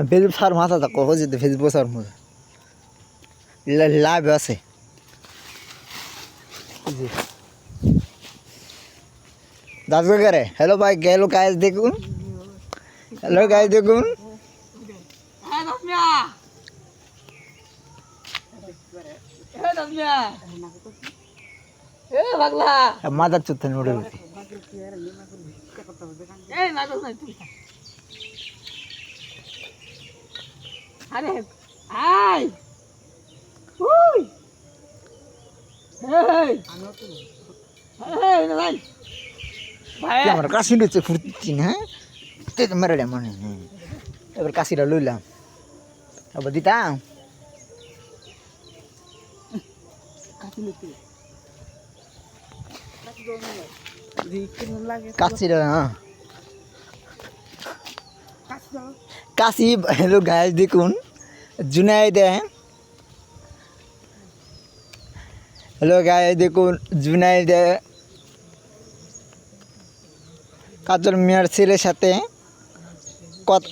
Facebook সার মাথা তা কখন যেতে ফেসবুক সার মধ্যে লাইভ আছে। দাস করে হ্যালো ভাই গেলো গাইজ দেখুন। হ্যালো গাইজ দেখুন। হ্যাঁ হ্যাঁ মাদার চুত্তে নোড়ে আরে আই উই। ভাই। ভাই আমার কাশি রয়েছে ফুর্তি না তে মেরে মনে এবার কাশিটা লইলাম। এবার দিতাম। কাটি লইতে। কাটি দাও কাশিটা হ্যাঁ কাশি হ্যালো গাইজ দেখুন। জুনাইদ হ্যালো গাইজ দেখুন জুনাইদ কাজল মিয়ার ছেলের সাথে কত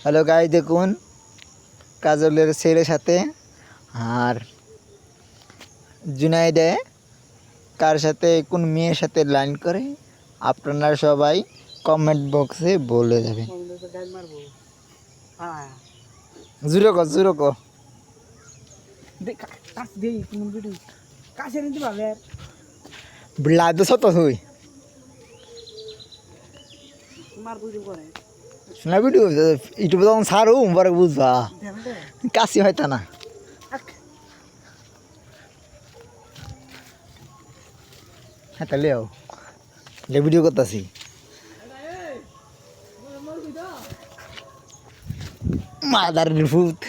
হ্যালো গাই দেখুন কাজলের ছেলের সাথে আর জুনাইদে কার সাথে কোন মেয়ের সাথে লাইন করে আপনারা সবাই কমেন্ট বক্সে বলে যাবেন। জুরো কো জুরো কো সত হই বুঝি করে না ভিডিও ইউটিউবে তখন সারু পরে বুঝবা। কাশি হয় তা না। হ্যাঁ তাহলে লে ভিডিও করতেছি। মাদার ভূত।